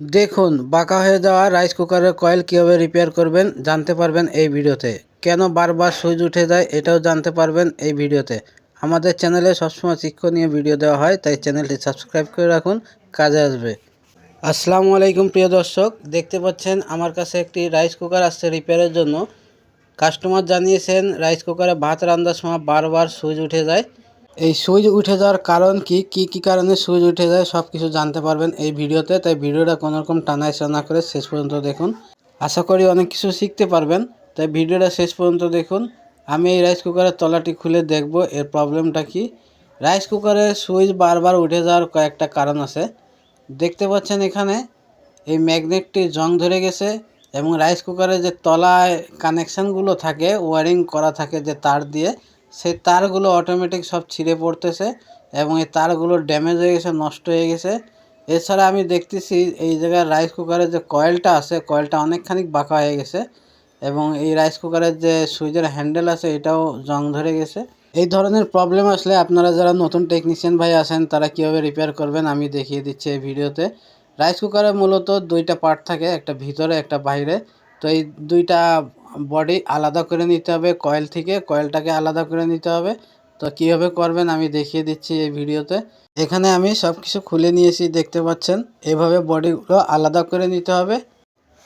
দেখুন, বাঁকা হয়ে যাওয়া রাইস কুকারের কয়েল কীভাবে রিপেয়ার করবেন জানতে পারবেন এই ভিডিওতে। কেন বারবার সুইচ উঠে যায় এটাও জানতে পারবেন এই ভিডিওতে। আমাদের চ্যানেলে সবসময় শিক্ষণীয় ভিডিও দেওয়া হয়, তাই চ্যানেলটি সাবস্ক্রাইব করে রাখুন, কাজে আসবে। আসসালামু আলাইকুম, প্রিয় দর্শক। দেখতে পাচ্ছেন আমার কাছে একটি রাইস কুকার আসছে রিপেয়ারের জন্য। কাস্টমার জানিয়েছেন রাইস কুকারে ভাত রান্নার সময় বারবার সুইচ উঠে যায়। এই সুইচ উঠে যাওয়ার কারণ কি? কি কি কারণে সুইচ উঠে যায়? সব কিছু জানতে পারবেন এই ভিডিওতে। তাই ভিডিওটা কোনো রকম টানাই না করে শেষ পর্যন্ত দেখুন। আশা করি অনেক কিছু শিখতে পারবেন। তাই ভিডিওটা শেষ পর্যন্ত দেখুন। আমি এই রাইস কুকারের তলাটি খুলে দেখব, এর প্রবলেমটা কি? রাইস কুকারের সুইচ বারবার উঠে যাওয়ার কয়েকটা কারণ আছে। দেখতে পাচ্ছেন এখানে, এই ম্যাগনেটটি জং ধরে গেছে এবং রাইস কুকারে যে তলায় কানেকশানগুলো থাকে ওয়ারিং করা থাকে যে তার দিয়ে সেই তারগুলো অটোমেটিক সব ছিঁড়ে পড়তেছে এবং এই তারগুলো ড্যামেজ হয়ে গেছে, নষ্ট হয়ে গেছে। এছাড়া আমি দেখতেছি এই জায়গায় রাইস কুকারের যে কয়েলটা আছে কয়েলটা অনেকখানি বাঁকা হয়ে গেছে এবং এই রাইস কুকারের যে সুইচের হ্যান্ডেল আছে, এটাও জং ধরে গেছে। এই ধরনের প্রবলেম আসলে আপনারা যারা নতুন টেকনিশিয়ান ভাই আছেন, তারা কীভাবে রিপেয়ার করবেন আমি দেখিয়ে দিচ্ছি এই ভিডিওতে। রাইস কুকারে মূলত দুইটা পার্ট থাকে, একটা ভিতরে, একটা বাইরে। তো এই দুইটা বডি আলাদা করে নিতে হবে কয়েল থেকে কয়েলটাকে আলাদা করে নিতে হবে। তো কীভাবে করবেন আমি দেখিয়ে দিচ্ছি এই ভিডিওতে। এখানে আমি সব কিছু খুলে নিয়েছি, দেখতে পাচ্ছেন। এভাবে বডিগুলো আলাদা করে নিতে হবে।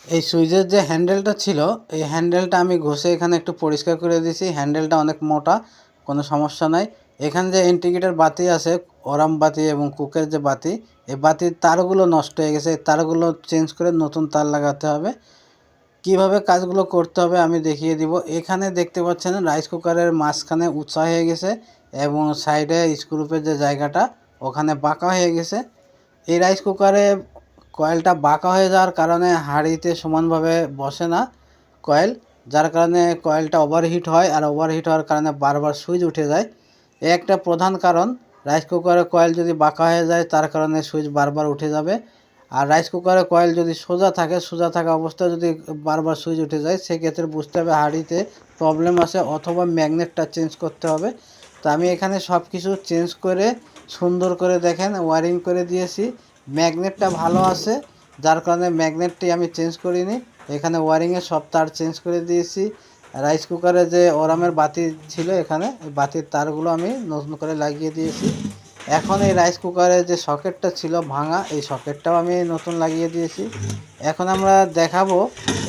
এই সুইচের যে হ্যান্ডেলটা ছিল, এই হ্যান্ডেলটা আমি ঘষে এখানে একটু পরিষ্কার করে দিয়েছি। হ্যান্ডেলটা অনেক মোটা, কোনো সমস্যা নাই। এখানে যে ইন্টিগ্রেটার বাতি আছে, ওরাম বাতি এবং কুকের যে বাতি, এই বাতির তারগুলো নষ্ট হয়ে গেছে। তারগুলো চেঞ্জ করে নতুন তার লাগাতে হবে। কীভাবে কাজগুলো করতে হবে আমি দেখিয়ে দিব। এখানে দেখতে পাচ্ছেন রাইস কুকারের মাঝখানে উঁচা হয়ে গেছে এবং সাইডে স্ক্রুপের যে জায়গাটা, ওখানে বাঁকা হয়ে গেছে। এই রাইস কুকারে কয়েলটা বাঁকা হয়ে যাওয়ার কারণে হাঁড়িতে সমানভাবে বসে না কয়েল, যার কারণে কয়েলটা ওভারহিট হয় আর ওভারহিট হওয়ার কারণে বারবার সুইচ উঠে যায়। এ একটা প্রধান কারণ, রাইস কুকারের কয়েল যদি বাঁকা হয়ে যায়, তার কারণে সুইচ বারবার উঠে যাবে। আর রাইস কুকারের কয়েল যদি সোজা থাকে, সোজা থাকা অবস্থায় যদি বারবার সুইচ উঠে যায়, সেক্ষেত্রে বুঝতে হবে হাঁড়িতে প্রবলেম আছে অথবা ম্যাগনেটটা চেঞ্জ করতে হবে। তো আমি এখানে সব কিছু চেঞ্জ করে, সুন্দর করে দেখেন ওয়ারিং করে দিয়েছি। ম্যাগনেটটা ভালো আছে, যার কারণে ম্যাগনেটটি আমি চেঞ্জ করিনি। এখানে ওয়ারিংয়ে সব তার চেঞ্জ করে দিয়েছি। রাইস কুকারে যে ওরামের বাতি ছিল এখানে, বাতির তারগুলো আমি নতুন করে লাগিয়ে দিয়েছি। এখন এই রাইস কুকারের যে সকেটটা ছিল ভাঙা, এই সকেটটাও আমি নতুন লাগিয়ে দিয়েছি। এখন আমরা দেখাবো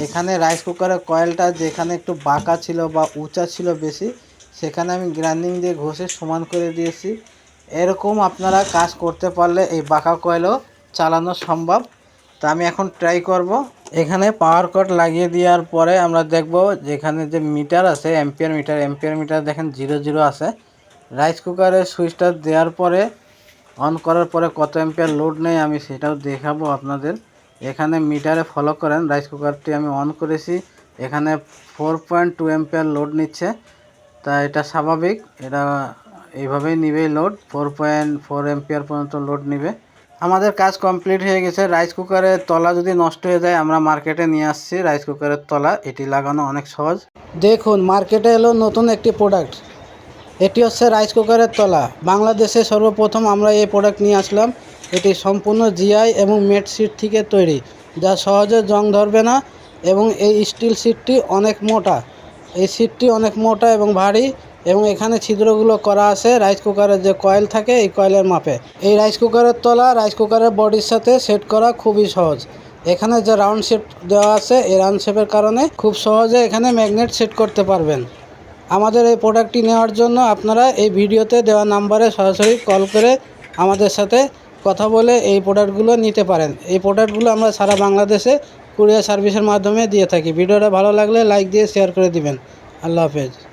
এখানে রাইস কুকারের কয়েলটা যেখানে একটু বাঁকা ছিল বা উঁচা ছিল বেশি, সেখানে আমি গ্রাইন্ডিং দিয়ে ঘষে সমান করে দিয়েছি। এরকম আপনারা কাজ করতে পারলে এই বাঁকা কয়েলও চালানো সম্ভব। তা আমি এখন ট্রাই করব। এখানে পাওয়ার কট লাগিয়ে দেওয়ার পরে আমরা দেখব যেখানে যে মিটার আছে এম্পিয়ার মিটার এম্পিয়ার মিটার দেখেন জিরো জিরো আছে। রাইস কুকারের সুইচটা দেওয়ার পরে অন করার পরে কত এম্পিয়ার লোড নেই আমি সেটাও দেখাবো আপনাদের। এখানে মিটারে ফলো করেন রাইস কুকারটি আমি অন করেছি। এখানে four point two ampere load নিচ্ছে। তা এটা স্বাভাবিক, এটা এইভাবেই নিবে load four point four ampere পর্যন্ত লোড নিবে। আমাদের কাজ কমপ্লিট হয়ে গেছে। রাইস কুকারের তলা যদি নষ্ট হয়ে যায়, আমরা মার্কেটে নিয়ে আসছি। রাইস কুকারের তলা, এটি লাগানো অনেক সহজ। দেখুন মার্কেটে এলো নতুন একটি প্রোডাক্ট এটি হচ্ছে রাইস কুকারের তলা। বাংলাদেশে সর্বপ্রথম আমরা এই প্রোডাক্ট নিয়ে আসলাম। এটি সম্পূর্ণ জিআই এবং মেট সিট থেকে তৈরি, যা সহজে জং ধরবে না এবং এই স্টিল সিটটি অনেক মোটা। এই সিটটি অনেক মোটা এবং ভারী এবং এখানে ছিদ্রগুলো করা আছে। রাইস কুকারের যে কয়েল থাকে, এই কয়েলের মাপে। এই রাইস কুকারের তলা, রাইস কুকারের বডির সাথে সেট করা খুবই সহজ। এখানে যে রাউন্ড শেপ দেওয়া আছে, এই রাউন্ড শেপের কারণে খুব সহজে এখানে ম্যাগনেট সেট করতে পারবেন। আমাদের এই প্রোডাক্টটি নেওয়ার জন্য আপনারা এই ভিডিওতে দেওয়া নাম্বারে সরাসরি কল করে আমাদের সাথে কথা বলে এই প্রোডাক্টগুলো নিতে পারেন। এই প্রোডাক্টগুলো আমরা সারা বাংলাদেশে কুরিয়ার সার্ভিসের মাধ্যমে দিয়ে থাকি। ভিডিওটা ভালো লাগলে লাইক দিয়ে শেয়ার করে দিবেন। আল্লাহ হাফেজ।